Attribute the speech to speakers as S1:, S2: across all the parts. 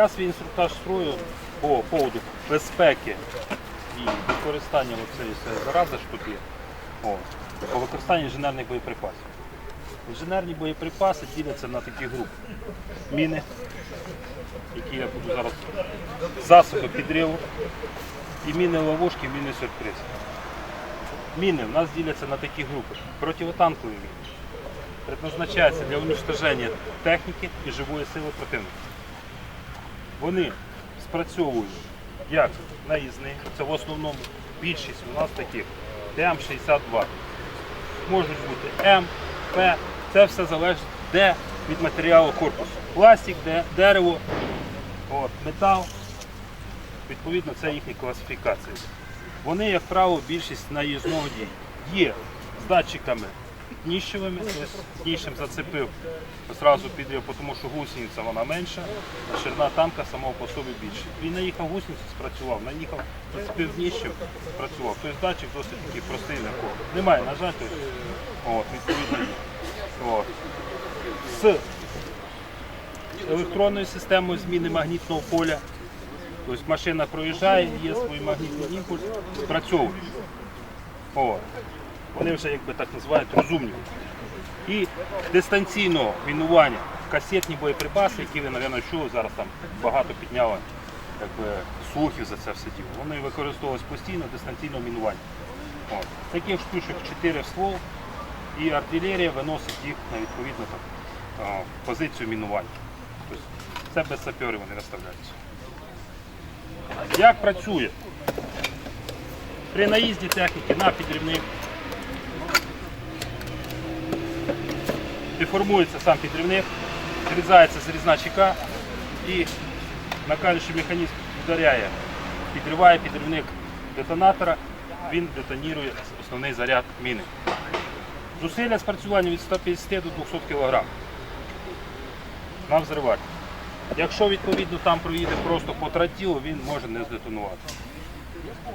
S1: Я свій інструктаж строю по поводу безпеки і використання цієї зарази, є. О, по використанню інженерних боєприпасів. Інженерні боєприпаси діляться на такі групи. Міни, які я буду зараз засоби підриву, і міни ловушки, міни сюрприз. Міни в нас діляться на такі групи. Противотанкові міни. Предназначаються для уничтоження техніки і живої сили противника. Вони спрацьовують як наїзни, це в основному більшість у нас таких ТМ-62. Можуть бути М, П, це все залежить де від матеріалу корпусу. Пластик, де дерево, от, метал. Відповідно, це їхні класифікації. Вони, як правило, більшість наїзного дії. Є з датчиками дніщевими, тобто зацепив одразу підрив, тому що гусениця вона менша, а ширина танка самого по собі більше. Він наїхав гусеницю, спрацював, наїхав, зацепив дніщем, спрацював. Тобто датчик досить такий простий на кого. Немає, на жаль, тобто, от, відповідно. От. З електронною системою зміни магнітного поля. Тобто машина проїжджає, є свій магнітний імпульс, спрацьовує. О, вони вже якби так називають розумні. І дистанційного мінування касетні боєприпаси, які ви, мабуть, чули, зараз там багато підняли якби, слухів за це все діло. Вони використовуються постійно дистанційного мінування. От. Таких штучок 4 ствол, і артилерія виносить їх на відповідну там, позицію мінування. Тобто це без саперів вони розставляються. Як працює? При наїзді техніки на підрівник деформується сам підрівник, зрізається зрізна чека і накалюючий механізм ударяє, підриває підрівник детонатора, він детонірує основний заряд міни. Зусилля спрацювання від 150 до 200 кг на взриватель. Якщо відповідно там проїде просто по тротілу, він може не здетонувати.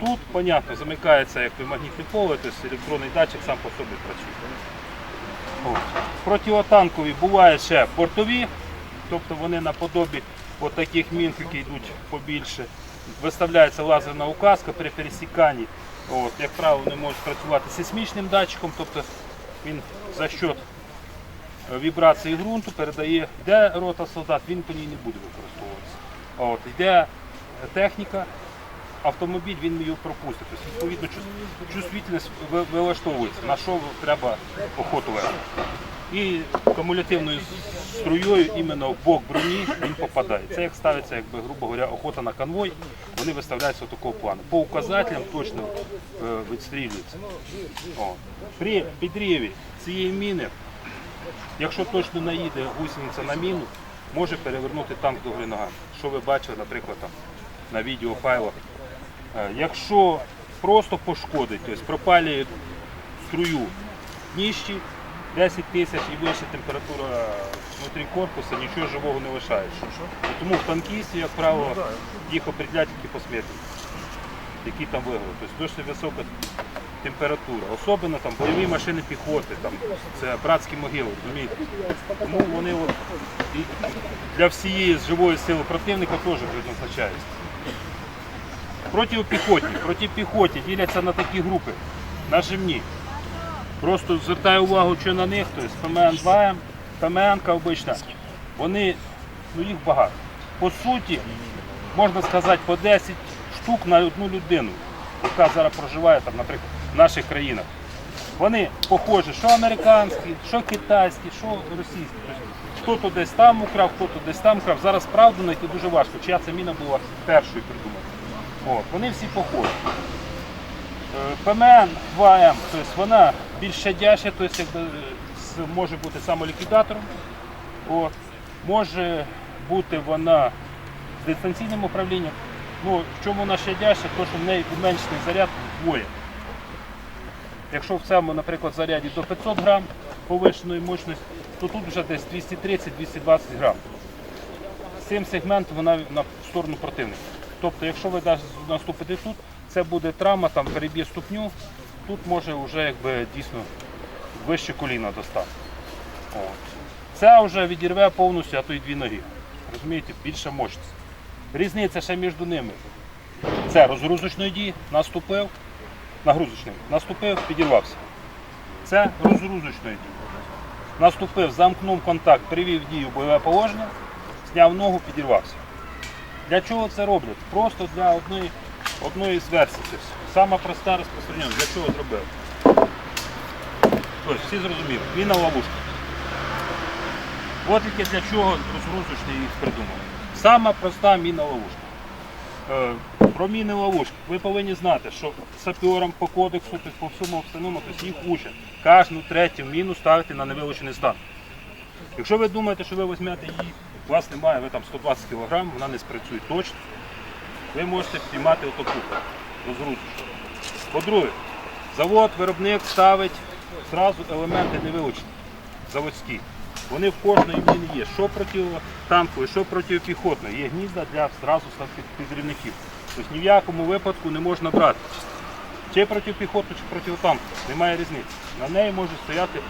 S1: Тут, понятно, замикається як магнітне поле, тобто електронний датчик сам по собі працює. От. Противотанкові бувають ще бортові, тобто вони наподобі таких мін, які йдуть побільше. Виставляється лазерна указка при пересіканні. От, як правило, вони можуть працювати сейсмічним датчиком, тобто він за счет е, вібрації ґрунту передає, йде рота солдат, він по ній не буде використовуватися. От, йде техніка, автомобіль, він її пропустить. Тобто, відповідно, чувс- чувствительність вилаштовується, на що треба охоту вести. І кумулятивною струєю іменно в бок броні він попадає. Це як ставиться, якби, грубо говоря, охота на конвой, вони виставляються такого плану. По указателям точно е, відстрілюються. О. При підриві цієї міни, якщо точно наїде гусениця на міну, може перевернути танк до гори ногами. Що ви бачили, наприклад, там, на відеофайлах. Е, Якщо просто пошкодить, тобто пропалює струю дніщі, 10 тисяч і вища температура внутрі корпусу, нічого живого не лишається. Тому в танкісті, як правило, їх определяють тільки по смерті, які там виграли. Тобто досить висока температура. Особливо там бойові машини піхоти, там, це братські могили, розумієте? Тому вони от, і для всієї живої сили противника теж призначаються. Протипіхотні. Протипіхотні діляться на такі групи, нажимні. Просто звертаю увагу, що на них, тобто ПМН 2М, ПМН обична, вони, ну їх багато. По суті, можна сказати, по 10 штук на одну людину, яка зараз проживає, там, наприклад, в наших країнах. Вони похожі, що американські, що китайські, що російські. Тобто, хто-то десь там украв, хто-то десь там украв. Зараз правду знайти дуже важко, чия ця міна була першою придумана. От, вони всі похожі. ПМН 2М, тобто вона більш щадяща, тобто може бути самоліквідатором. От. Може бути вона з дистанційним управлінням. Ну, в чому вона щадяща, то що в неї уменшений заряд вдвоє. Якщо в цьому, наприклад, заряді до 500 грам повищеної мощності, то тут вже десь 230-220 грам. Цим сегментом вона на сторону противника. Тобто, якщо ви наступите тут, це буде травма, там переб'є ступню, тут може вже якби дійсно вище коліна достати. От. Це вже відірве повністю, а то й дві ноги. Розумієте, більша мощність. Різниця ще між ними. Це розгрузочної дії, наступив, нагрузочний, наступив, підірвався. Це розгрузочної дії. Наступив, замкнув контакт, привів дію бойове положення, зняв ногу, підірвався. Для чого це роблять? Просто для одної, одної з версій. Сама проста розпространена. Для чого зробив? Ось, всі зрозуміли. Міна ловушка. От тільки для чого розгрузочний їх придумали. Сама проста міна ловушка. Е, Про міни ловушки. Ви повинні знати, що саперам по кодексу, тобто по всьому остальному, тобто їх учать. Кожну третю міну ставити на невилучений стан. Якщо ви думаєте, що ви візьмете її, у вас немає, ви там 120 кг, вона не спрацює точно, ви можете піймати отаку розгрузочку. По-друге, завод, виробник ставить зразу елементи невилучені, заводські. Вони в кожної міні є, що протитанкової, що протипіхотної. Є гнізда для зразу підрівників. Тобто ні в якому випадку не можна брати. Чи протипіхотну, чи протитанкову. Немає різниці. На неї може стояти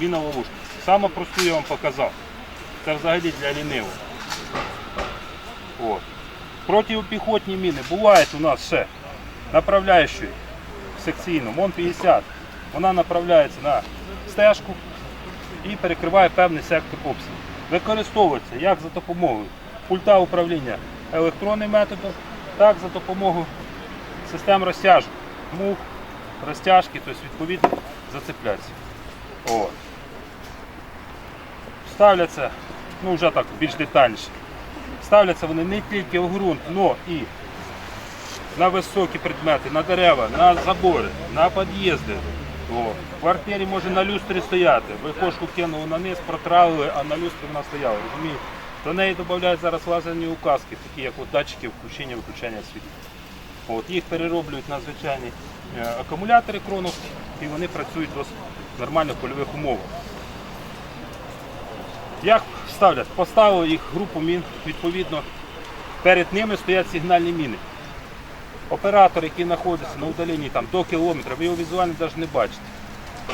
S1: міна ловушка. Саме просту я вам показав. Це взагалі для лінивого. От. Протипіхотні міни бувають у нас ще направляючі секційно, МОН-50. Вона направляється на стежку і перекриває певний сектор обстрілу. Використовується як за допомогою пульта управління електронним методом, так за допомогою систем розтяжок, мух, розтяжки, тобто відповідно зацепляться. От. Ставляться, ну вже так більш детальніше. Ставляться вони не тільки в ґрунт, але і на високі предмети, на дерева, на забори, на під'їзди. В квартирі може на люстрі стояти. Ви кошку кинули на низ, протравили, а на люстрі вона стояла. Розумієте? До неї додають зараз лазерні указки, такі як от датчики включення виключення світла. От, їх перероблюють на звичайні е, акумулятори кроновські і вони працюють досить нормально в польових умовах. Як ставлять? Поставили їх групу мін, відповідно, перед ними стоять сигнальні міни. Оператор, який знаходиться на удаленні там, до кілометра, ви його візуально навіть не бачите.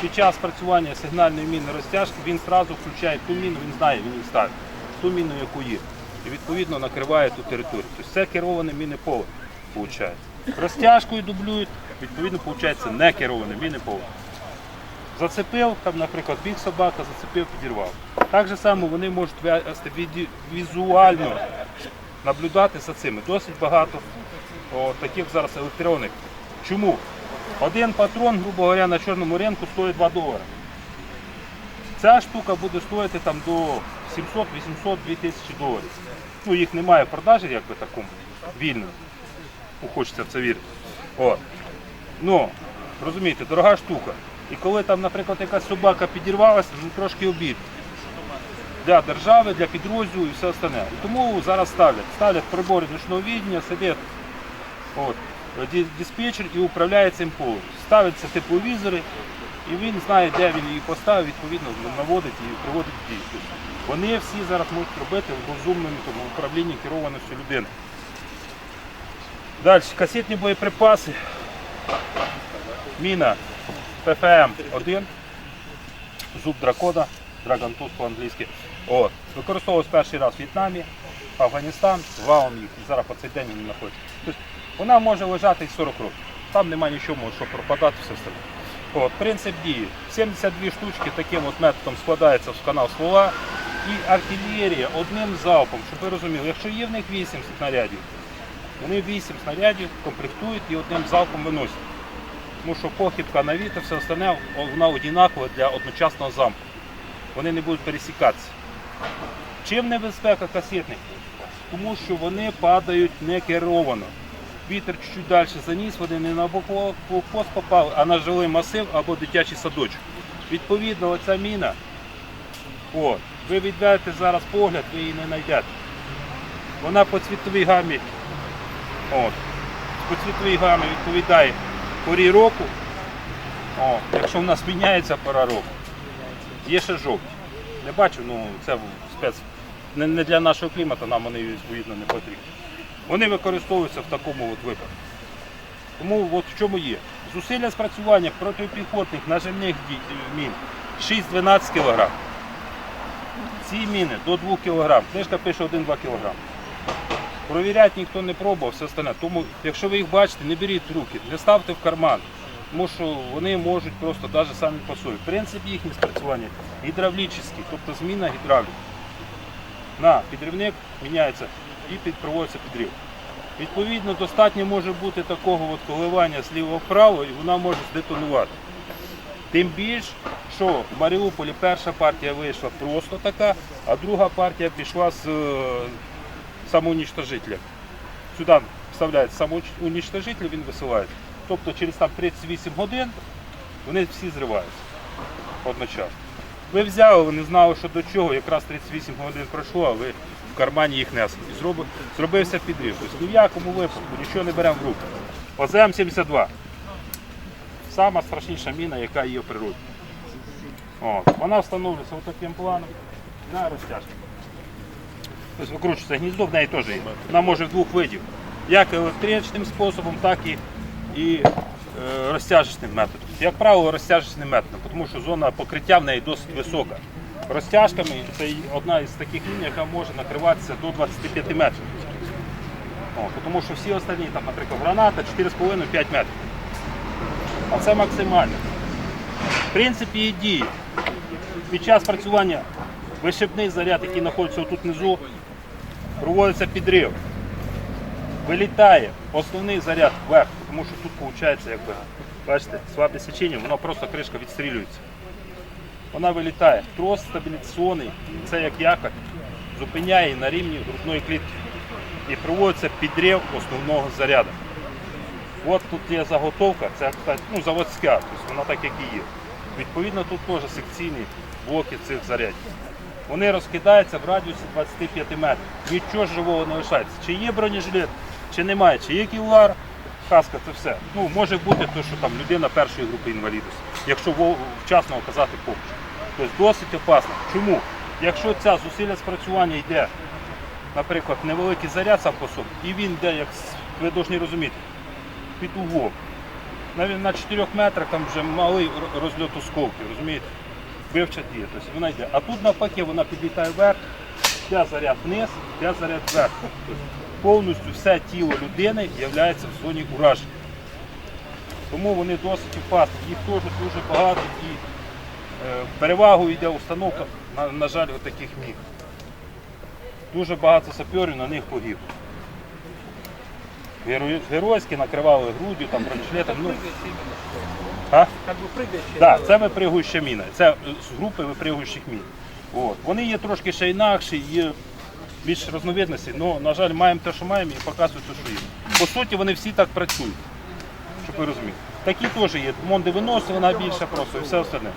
S1: Під час працювання сигнальної міни розтяжки він одразу включає ту міну, він знає, він її ставить, ту міну, яку є. І відповідно накриває ту територію. Тобто це кероване мінне поле. Розтяжкою дублюють, відповідно, виходить не кероване мінне поле. Зацепив, там, наприклад, біг собака, зацепив, підірвав. Так же само вони можуть візуально наблюдати за цими. Досить багато о, таких зараз електроник. Чому? Один патрон, грубо говоря, на чорному ринку стоїть 2 долари. Ця штука буде стоїти там до 700, 800, 2000 доларів. Ну, їх немає в продажі, як би такому, вільно. Ну, Хочеться в це вірити. О. Ну, розумієте, дорога штука. І коли там, наприклад, якась собака підірвалася, ну трошки обід. Для держави, для підрозділу і все остальне. Тому зараз ставлять. Ставлять прибори ночного відділення, сидять диспетчер і управляє цим полем. Ставляться тепловізори, і він знає, де він її поставив, відповідно наводить і приводить в Вони всі зараз можуть робити в розумному тому, управлінні керованістю людини. Далі, касетні боєприпаси. Міна ПФМ-1, зуб дракона, Tooth по-англійськи. От. Використовувалась перший раз в В'єтнамі, Афганістан, валом їх, зараз по цей день вони знаходяться. Тобто вона може лежати 40 років. Там немає нічого, що пропадати, все остальне. От, принцип дії. 72 штучки таким от методом складається в канал ствола. І артилерія одним залпом, щоб ви розуміли, якщо є в них 8 снарядів, вони 8 снарядів комплектують і одним залпом виносять. Тому що похибка на вітер, все остальне, вона однакова для одночасного замку. Вони не будуть пересікатися. Чим небезпека касетних? Тому що вони падають не керовано. Вітер чуть далі заніс, вони не на блокпост попали, а на жилий масив або дитячий садочок. Відповідно, оця міна, от, ви відведете зараз погляд, ви її не знайдете. Вона по цвітовій гамі, от, по цвітовій гамі відповідає порі року. О, якщо в нас міняється пора року, є ще жовті. Не бачу, ну це спец. Не, не для нашого клімату, нам вони відповідно не потрібні. Вони використовуються в такому от випадку. Тому от в чому є. Зусилля спрацювання протипіхотних нажимних дій- мін 6-12 кг. Ці міни до 2 кг. Книжка пише 1-2 кг. Провіряти ніхто не пробував, все остальне. Тому, якщо ви їх бачите, не беріть в руки, не ставте в карман. Тому що вони можуть просто навіть самі по собі. Принцип їхнє спрацювання гідравлічний, тобто зміна гідравліки. На підривник міняється і під, проводиться підрив. Відповідно, достатньо може бути такого от коливання зліва вправо і вона може здетонувати. Тим більш, що в Маріуполі перша партія вийшла просто така, а друга партія пішла з самоунічтожителем. Сюди вставляється самоунічтожитель, він висилається. Тобто через там 38 годин вони всі зриваються одночасно. Ви взяли, ви не знали, що до чого, якраз 38 годин пройшло, а ви в кармані їх несли. І зроби- зробився підрив. Тобто ні в якому випадку нічого не беремо в руки. ОЗМ-72. Сама страшніша міна, яка є в природі. От. Вона встановлюється таким планом на розтяжку. Тобто викручується гніздо, в неї теж є. Вона може двох видів. Як електричним способом, так і, і е, розтяжечним методом. Як правило, розтяжечним методом, тому що зона покриття в неї досить висока. Розтяжками це одна із таких ліній, яка може накриватися до 25 метрів. О, тому що всі остальні, там, наприклад, граната 4,5-5 метрів. А це максимально. Принцип її дії. Під час працювання вишибний заряд, який знаходиться тут внизу, проводиться підрив. Вилітає основний заряд вверх, тому що тут виходить, якби, бачите, слабе сечення, воно просто кришка відстрілюється. Вона вилітає. Трос стабілізаційний, це як якорь, зупиняє на рівні грудної клітки. І проводиться підрив основного заряду. От тут є заготовка, це ну, заводська, тобто вона так як і є. Відповідно, тут теж секційні блоки цих зарядів. Вони розкидаються в радіусі 25 метрів. Нічого живого не лишається. Чи є бронежилет, чи немає, чи є ківлар, каска, це все. Ну, може бути те, що там людина першої групи інвалідності, якщо вчасно оказати помощь. Тобто досить опасно. Чому? Якщо ця зусилля спрацювання йде, наприклад, невеликий заряд сам по собі, і він йде, як ви повинні розуміти, під углом. На 4 метрах там вже малий розльот осколків, розумієте? Вивча діє. Тобто вона йде. А тут навпаки вона підлітає вверх, йде заряд вниз, йде заряд вверх. Тобто повністю все тіло людини є в зоні ураження. Тому вони досить опасні. Їх теж дуже багато і е, перевагу йде установка, на, на жаль, таких міг. Дуже багато саперів на них погибло. Герой- Геройські накривали груддю, там бронежилетом. Ну, а?
S2: Как бы прыгающие.
S1: Так, це випригуюча міна. Це з групи випригуючих мін. От. Вони є трошки ще інакші, є більш різновидності, але, на жаль, маємо те, що маємо, і показують те, що є. По суті, вони всі так працюють, щоб ви розуміли. Такі теж є. Монди виносить, вона більша просто і все остальне.